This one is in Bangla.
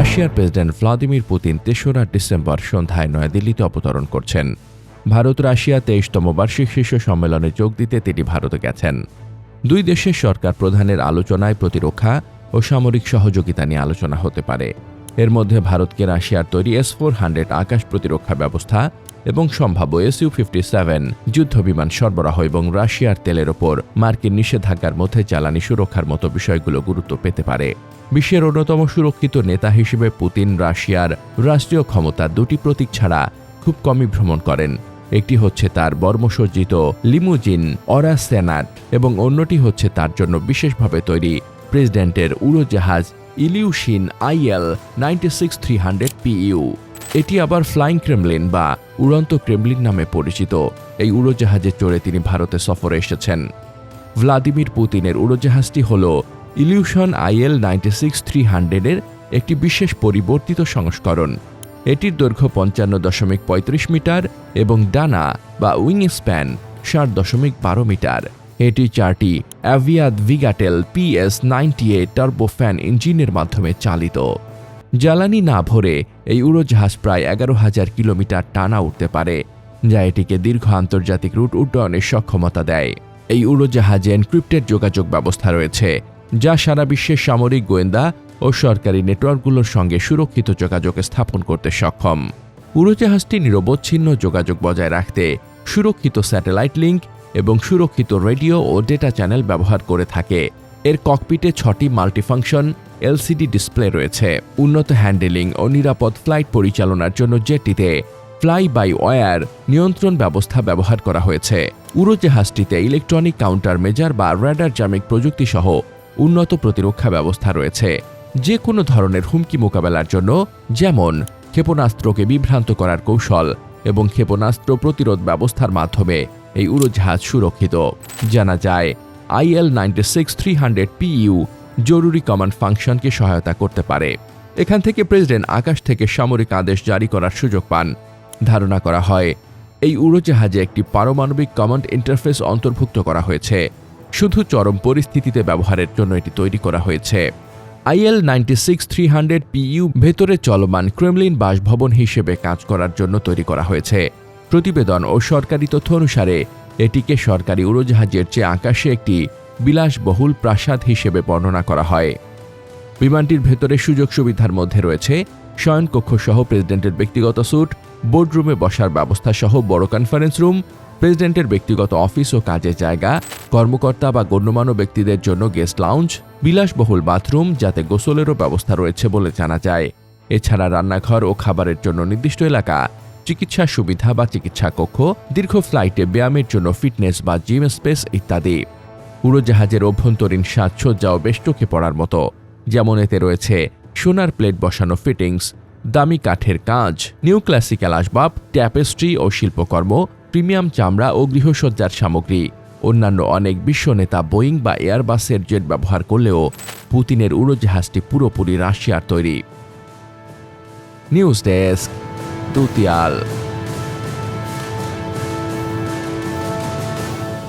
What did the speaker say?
রাশিয়ার প্রেসিডেন্ট ভ্লাদিমির পুতিন তেসরা ডিসেম্বর সন্ধ্যায় নয়াদিল্লিতে অবতরণ করছেন। ভারত রাশিয়া তেইশতম বার্ষিক শীর্ষ সম্মেলনে যোগ দিতে তিনি ভারতে গেছেন। দুই দেশের সরকার প্রধানের আলোচনায় প্রতিরক্ষা ও সামরিক সহযোগিতা নিয়ে আলোচনা হতে পারে। এর মধ্যে ভারতকে রাশিয়ার তৈরি এস ফোর হান্ড্রেড আকাশ প্রতিরক্ষা ব্যবস্থা এবং সম্ভাব্য এস ইউ ফিফটি সেভেন যুদ্ধ বিমান সরবরাহ এবং রাশিয়ার তেলের ওপর মার্কিন নিষেধাজ্ঞার মধ্যে জ্বালানি সুরক্ষার মতো বিষয়গুলো গুরুত্ব পেতে পারে। বিশ্বের অন্যতম সুরক্ষিত নেতা হিসেবে পুতিন রাশিয়ার রাষ্ট্রীয় ক্ষমতা দুটি প্রতীক ছাড়া খুব কমই ভ্রমণ করেন। একটি হচ্ছে তার বর্মসজ্জিত লিমুজিন অরা সেনাট এবং অন্যটি হচ্ছে তার জন্য বিশেষভাবে তৈরি প্রেসিডেন্টের উড়োজাহাজ Ilyushin IL ninety six three hundred PU এটি আবার ফ্লাইং ক্রেমলিন বা উড়ন্ত ক্রেমলিন নামে পরিচিত। এই উড়োজাহাজে চড়ে তিনি ভারতে সফরে এসেছেন। ভ্লাদিমির পুতিনের উড়োজাহাজটি হল Ilyushin IL ninety six three হান্ড্রেডের একটি বিশেষ পরিবর্তিত সংস্করণ। এটির দৈর্ঘ্য পঞ্চান্ন দশমিক পঁয়ত্রিশ মিটার এবং ডানা বা উইং স্প্যান ষাট দশমিক বারো মিটার। এটি চারটি Aviadvigatel PS ninety A turbofan ইঞ্জিনের মাধ্যমে চালিত। জ্বালানি না ভরে এই উড়োজাহাজ প্রায় এগারো হাজার কিলোমিটার টানা উঠতে পারে, যা এটিকে দীর্ঘ আন্তর্জাতিক রুট উড্ডয়নের সক্ষমতা দেয়। এই উড়োজাহাজে এনক্রিপ্টেড যোগাযোগ ব্যবস্থা রয়েছে, যা সারা বিশ্বের সামরিক গোয়েন্দা ও সরকারি নেটওয়ার্কগুলোর সঙ্গে সুরক্ষিত যোগাযোগ স্থাপন করতে সক্ষম। উড়োজাহাজটি নিরবচ্ছিন্ন যোগাযোগ বজায় রাখতে সুরক্ষিত স্যাটেলাইট লিঙ্ক এবং সুরক্ষিত রেডিও ও ডেটা চ্যানেল ব্যবহার করে থাকে। এর ককপিটে ছটি মাল্টিফাংশন এলসিডি ডিসপ্লে রয়েছে। উন্নত হ্যান্ডেলিং ও নিরাপদ ফ্লাইট পরিচালনার জন্য জেটটিতে ফ্লাই বাই ওয়্যার নিয়ন্ত্রণ ব্যবস্থা ব্যবহার করা হয়েছে। উড়োজাহাজটিতে ইলেকট্রনিক কাউন্টার মেজার বা র্যাডার জামিক প্রযুক্তি সহ উন্নত প্রতিরক্ষা ব্যবস্থা রয়েছে। যে কোনো ধরনের হুমকি মোকাবেলার জন্য যেমন ক্ষেপণাস্ত্রকে বিভ্রান্ত করার কৌশল এবং ক্ষেপণাস্ত্র প্রতিরোধ ব্যবস্থার মাধ্যমে এই উড়োজাহাজ সুরক্ষিত। জানা যায়, IL ninety six three hundred PU জরুরি কমান্ড ফাংশনকে সহায়তা করতে পারে। এখান থেকে প্রেসিডেন্ট আকাশ থেকে সামরিক আদেশ জারি করার সুযোগ পান। ধারণা করা হয়, এই উড়োজাহাজে একটি পারমাণবিক কমান্ড ইন্টারফেস অন্তর্ভুক্ত করা হয়েছে। শুধু চরম পরিস্থিতিতে ব্যবহারের জন্য এটি তৈরি করা হয়েছে। IL ninety six three hundred PU ভেতরে চলমান ক্রেমলিন বাসভবন হিসেবে কাজ করার জন্য তৈরি করা হয়েছে। প্রতিবেদন ও সরকারি তথ্য অনুসারে, এটিকে সরকারি উড়োজাহাজের চেয়ে আকাশে একটি বিলাসবহুল প্রাসাদ হিসেবে বর্ণনা করা হয়। বিমানটির ভেতরে সুযোগ সুবিধার মধ্যে রয়েছে শয়নকক্ষ সহ প্রেসিডেন্টের ব্যক্তিগত স্যুট, বোর্ডরুমে বসার ব্যবস্থা সহ বড় কনফারেন্স রুম, প্রেসিডেন্টের ব্যক্তিগত অফিস ও কাজের জায়গা, কর্মকর্তা বা গণ্যমান্য ব্যক্তিদের জন্য গেস্ট লাউঞ্জ, বিলাসবহুল বাথরুম যাতে গোসলেরও ব্যবস্থা রয়েছে বলে জানা যায়। এছাড়া রান্নাঘর ও খাবারের জন্য নির্দিষ্ট এলাকা চিকিৎসা সুবিধা বা চিকিৎসা কক্ষ, দীর্ঘ ফ্লাইটে ব্যায়ামের জন্য ফিটনেস বা জিম স্পেস ইত্যাদি। উড়োজাহাজের অভ্যন্তরীণ সাজসজ্জাও বেশ চোখে পড়ার মতো। যেমন এতে রয়েছে সোনার প্লেট বসানো ফিটিংস, দামি কাঠের কাজ নিউ ক্লাসিক্যাল আসবাব, ট্যাপেস্ট্রি ও শিল্পকর্ম, প্রিমিয়াম চামড়া ও গৃহসজ্জার সামগ্রী। অন্যান্য অনেক বিশ্ব নেতা বোয়িং বা এয়ারবাসের জেট ব্যবহার করলেও পুতিনের উড়োজাহাজটি পুরোপুরি রাশিয়ার তৈরি। News desk. Dutial